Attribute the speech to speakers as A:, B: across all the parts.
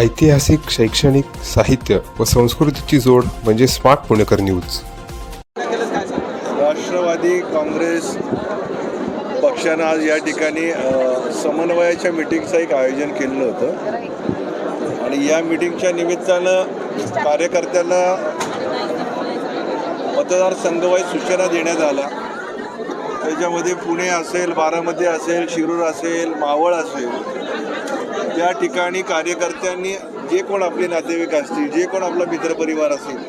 A: ऐतिहासिक शैक्षणिक साहित्य व संस्कृतीची जोड म्हणजे smart Punekar news.
B: Rashtravadi Congress पक्षानं आज या ठिकाणी समन्वयाच्या मिटिंगचं एक आयोजन केलेलं होतं. आणि या मिटिंगच्या निमित्तानं कार्यकर्त्यांना मतदारसंघवाई सूचना देण्यात आल्या. त्याच्यामध्ये पुणे असेल बारामती असेल शिरूर असेल मावळ असेल त्या ठिकाणी कार्यकर्त्यांनी जे कोण आपले नातेवाईक असतील जे कोण आपला मित्रपरिवार असेल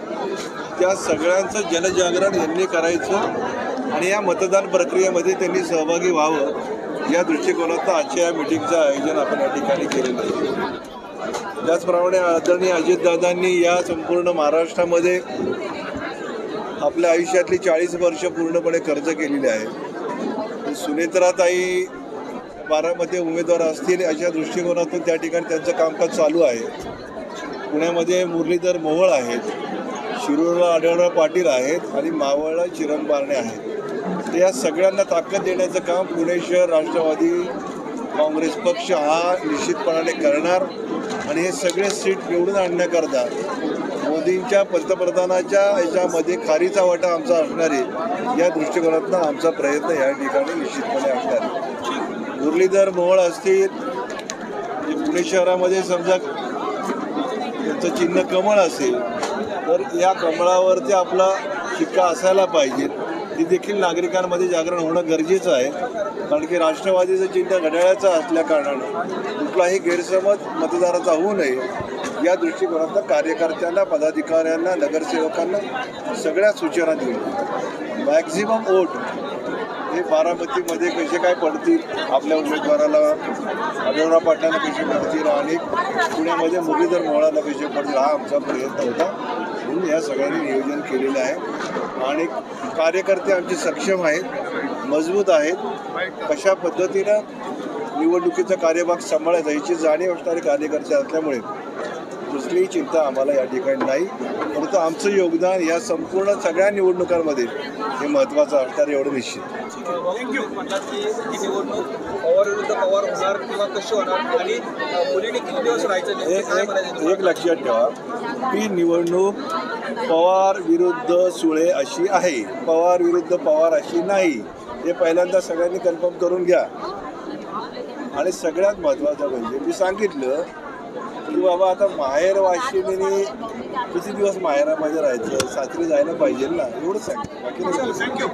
B: त्या सगळ्यांचं जनजागरण यांनी करायचं आणि या मतदान प्रक्रियेमध्ये त्यांनी सहभागी व्हावं या दृष्टिकोनातून आजच्या या मिटिंगचं आयोजन आपण या ठिकाणी केलेलं आहे. त्याचप्रमाणे आदरणीय अजितदादांनी या संपूर्ण महाराष्ट्रामध्ये आपल्या आयुष्यातली चाळीस वर्ष पूर्णपणे कर्ज केलेली आहे. सुनेत्राताई बारामध्ये उमेदवार असतील अशा दृष्टिकोनातून त्या ठिकाणी त्यांचं कामकाज चालू आहे. पुण्यामध्ये मुरलीधर मोहोळ आहेत शिरूरला आढळराव पाटील आहेत आणि मावळला चिरण बारणे आहेत. तर या सगळ्यांना ताकद देण्याचं काम पुणे शहर राष्ट्रवादी काँग्रेस पक्ष हा निश्चितपणाने करणार आणि हे सगळे सीट निवडून आणण्याकरता मोदींच्या पंतप्रधानाच्या याच्यामध्ये खारीचा वाटा आमचा असणार आहे. या दृष्टिकोनातून आमचा प्रयत्न या ठिकाणी निश्चितपणे असणार आहे. मुरलीधर मोहोळ असतील पुणे शहरामध्ये समजा त्यांचं चिन्ह कमळ असेल तर या कमळावरती आपला शिक्का असायला पाहिजे. ती देखील नागरिकांमध्ये जागरण होणं गरजेचं आहे. कारण की राष्ट्रवादीचं चिन्ह घड्याळाचं असल्या कारणानं कुठलाही गैरसमज मतदाराचा होऊ नये या दृष्टिकोनातून कार्यकर्त्यांना पदाधिकाऱ्यांना नगरसेवकांना सगळ्या सूचना दिल्या मॅक्झिमम वोट हे बारामतीमध्ये कसे काय पडतील आपल्या उमेदवाराला आढळराव पाटलाला कसे पडतील आणि पुण्यामध्ये मुरलीधर मोहळाला कसे पडतील हा आमचा प्रयत्न होता. म्हणून या सगळ्यांनी नियोजन केलेलं आहे. आणि कार्यकर्ते आमचे सक्षम आहेत मजबूत आहेत. कशा पद्धतीनं निवडणुकीचा कार्यभाग सांभाळायचा याची जाणीव असणारे कार्यकर्ते असल्यामुळे कुठलीही चिंता आम्हाला या ठिकाणी नाही. परंतु आमचं योगदान या संपूर्ण सगळ्या निवडणुकांमध्ये हे महत्त्वाचं असणार एवढं निश्चित.
C: थँक्यू म्हणतात की निवडणूक पवार विरुद्ध पवार होणार किंवा कशी होणार आणि अ, मुलीने किती दिवस राहायचं नेमकं
B: एक
C: काय
B: एक
C: म्हणायचं
B: एक लक्षात ठेवा. ही निवडणूक पवार विरुद्ध सुळे अशी आहे. पवार विरुद्ध पवार अशी नाही. हे पहिल्यांदा सगळ्यांनी कन्फर्म करून घ्या. आणि सगळ्यात महत्त्वाचं म्हणजे मी सांगितलं की बाबा आता माहेर वाशिमिनी किती दिवस माहेरामध्ये राहायचं? सासरी जायला पाहिजे ना एवढंच सांग बाकी